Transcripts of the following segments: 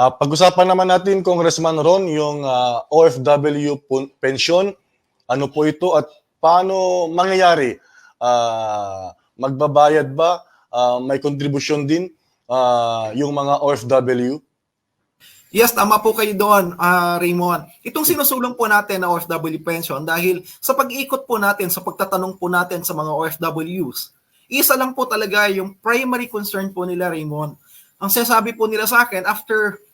Ah, pag-usapan naman natin, Congressman Ron, yung ah, OFW pension. Ano po ito at paano mangyayari? Ah, magbabayad ba? Ah, may contribution din ah, yung mga OFW? Yes, tama po kayo doon, ah, Raymond. Itong sinusulong po natin na OFW pension dahil sa pag-ikot po natin, sa pagtatanong po natin sa mga OFWs, isa lang po talaga yung primary concern po nila, Raymond. Ang sinasabi po nila sa akin, after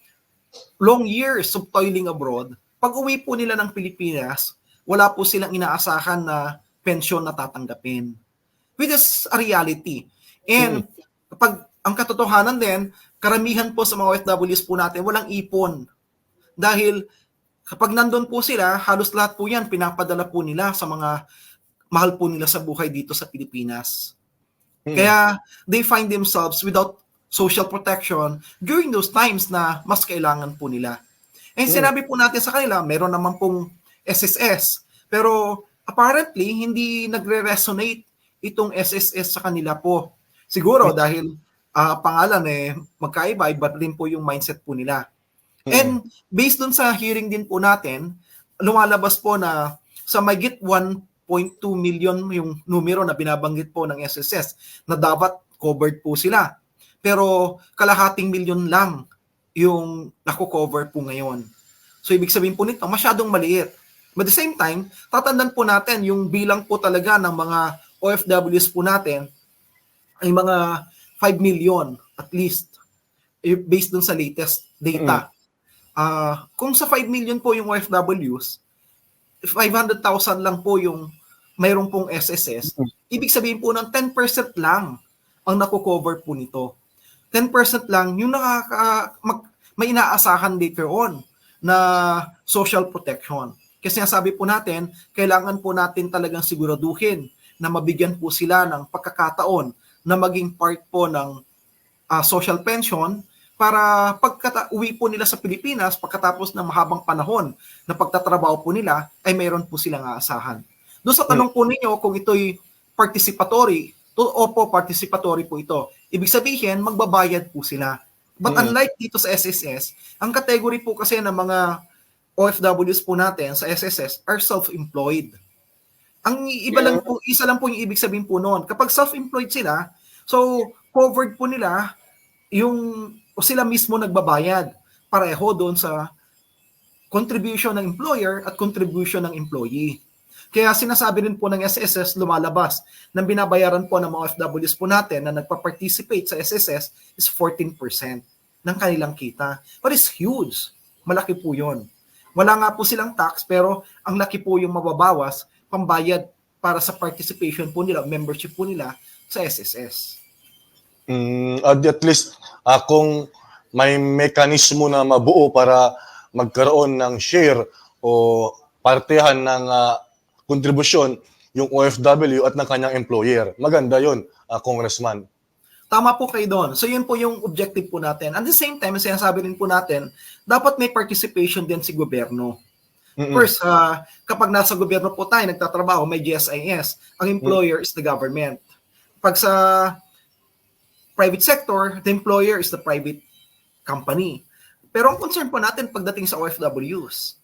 long years of toiling abroad, pag uwi po nila ng Pilipinas, wala po silang inaasahan na pension na tatanggapin. Which is a reality. And kapag ang katotohanan din, karamihan po sa mga OFWs po natin, walang ipon. Dahil kapag nandun po sila, halos lahat po yan pinapadala po nila sa mga mahal po nila sa buhay dito sa Pilipinas. Hmm. Kaya they find themselves without social protection during those times na mas kailangan po nila. And Hmm. sinabi po natin sa kanila, meron naman pong SSS. Pero apparently, hindi nagre-resonate itong SSS sa kanila po. Siguro dahil ah, pangalan eh, magkaiba, iba rin po yung mindset po nila. And based dun sa hearing din po natin, lumalabas po na sa magit 1.2 million yung numero na binabanggit po ng SSS na dapat covered po sila. Pero kalahating milyon lang yung nako-cover po ngayon. So ibig sabihin po nito, masyadong maliit. But at the same time, tatandaan po natin yung bilang po talaga ng mga OFWs po natin ay mga 5 million at least eh, based dun sa latest data. Ah, kung sa 5 million po yung OFWs, 500,000 lang po yung mayroong pong SSS, ibig sabihin po ng 10% lang ang nako-cover po nito. 10% lang yung nakaka mag, may inaasahan later on na social protection. Kasi nga sabi po natin, kailangan po natin talagang siguraduhin na mabigyan po sila ng pagkakataon na maging part po ng ah, social pension para pagkata uwi po nila sa Pilipinas pagkatapos ng mahabang panahon na pagtatrabaho po nila ay mayroon po silang aasahan. Doon sa tanong po ninyo kung ito'y participatory, to, opo, participatory po ito. Ibig sabihin, magbabayad po sila. But Mm. unlike dito sa SSS, ang category po kasi ng mga OFWs po natin sa SSS are self-employed. Ang iba lang po, isa lang po yung ibig sabihin po noon. Kapag self-employed sila, so covered po nila yung o sila mismo nagbabayad pareho doon sa contribution ng employer at contribution ng employee. Kaya sinasabi rin po ng SSS lumalabas ng binabayaran po ng mga OFWs po natin na nagpa-participate sa SSS is 14% ng kanilang kita. But it's huge. Malaki po yon. Wala nga po silang tax pero ang laki po yung mababawas pambayad para sa participation po nila, membership po nila sa SSS. Mm, at least ah, kung may mekanismo na mabuo para magkaroon ng share o partehan ng ah, kontribusyon yung OFW at ng kanyang employer. Maganda yon, ah, Congressman. Tama po kayo doon. So yun po yung objective po natin. At the same time, sinasabi rin po natin, dapat may participation din si gobyerno. Mm-mm. First, ah, kapag nasa gobyerno po tayo, nagtatrabaho, may GSIS. Ang employer is the government. Pag sa private sector, the employer is the private company. Pero ang concern po natin pagdating sa OFWs,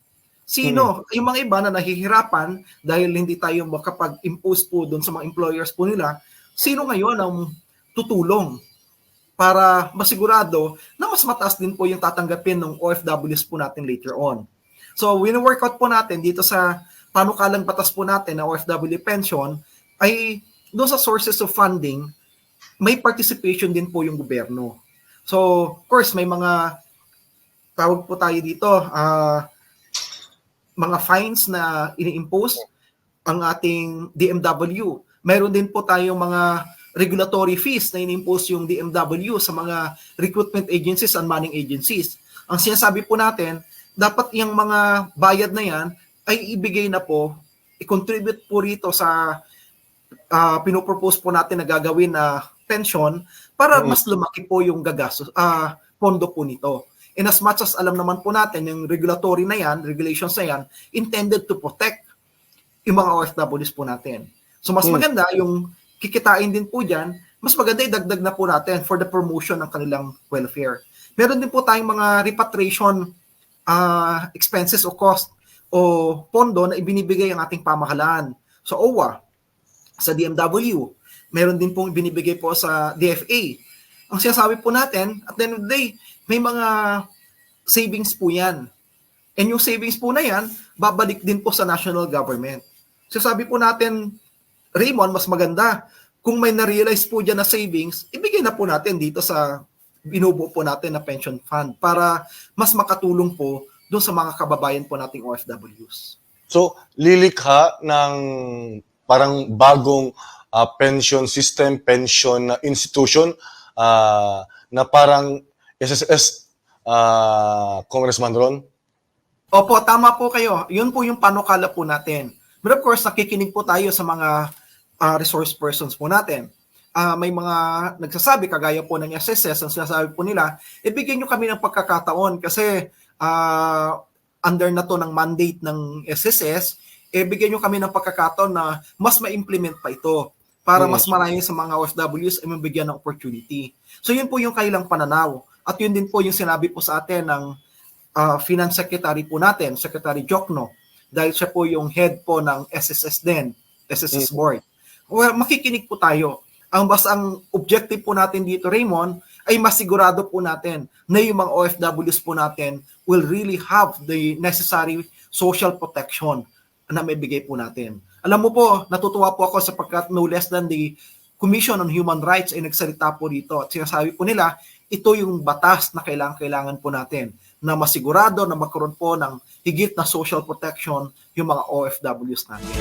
sino, yung mga iba na nahihirapan dahil hindi tayo makapag-impose po doon sa mga employers po nila, sino ngayon ang tutulong para masigurado na mas mataas din po yung tatanggapin ng OFWs po natin later on. So, wino-workout po natin dito sa panukalang batas po natin na OFW pension ay doon sa sources of funding, may participation din po yung gobyerno. So, of course, may mga tawag po tayo dito, ah, mga fines na ini-impose ang ating DMW. Meron din po tayong mga regulatory fees na ini-impose yung DMW sa mga recruitment agencies and manning agencies. Ang sinasabi po natin, dapat yung mga bayad na yan ay ibigay na po, i-contribute po rito sa uh, pinopropose po natin na gagawin na pension para Mm. mas lumaki po yung gagastos, ah pondo po nito. And as much as alam naman po natin, yung regulatory na yan, regulations na yan, intended to protect yung mga OFWs po natin. So mas Hmm. maganda yung kikitain din po dyan, mas maganda idagdag na po natin for the promotion ng kanilang welfare. meron din po tayong mga repatriation ah, expenses o cost o pondo na ibinibigay ang ating pamahalaan. So OWA, sa DMW, meron din pong binibigay po sa DFA. Ang sinasabi po natin, at the end of the day, may mga savings po yan. And yung savings po na yan, babalik din po sa national government. So sabi po natin, Raymond, mas maganda kung may na-realize po dyan na savings, ibigay na po natin dito sa binubuo po natin na pension fund para mas makatulong po doon sa mga kababayan po nating OFWs. So, lilikha ng parang bagong ah, pension system, pension institution ah, na parang SSS, ah, Congressman Ron? Opo, tama po kayo. Yun po yung panukala po natin. But of course, nakikinig po tayo sa mga ah, resource persons po natin. Ah, may mga nagsasabi, kagaya po ng SSS, ang sinasabi po nila, ibigyan nyo kami ng pagkakataon kasi ah, under na to ng mandate ng SSS, eh, bigyan nyo kami ng pagkakataon na mas ma-implement pa ito para Mm. mas marami sa mga OFWs ay mabigyan ng opportunity. So yun po yung kailang pananaw. At yun din po yung sinabi po sa atin ng uh, Finance Secretary po natin, Secretary Jokno, dahil siya po yung head po ng SSS din, SSS Board. Well, makikinig po tayo. Ang basta ang objective po natin dito, Raymond, ay masigurado po natin na yung mga OFWs po natin will really have the necessary social protection na may bigay po natin. Alam mo po, natutuwa po ako sapagkat no less than the Commission on Human Rights ay nagsalita po dito at sinasabi po nila, ito yung batas na kailangan kailangan po natin na masigurado na magkaroon po ng higit na social protection yung mga OFWs natin.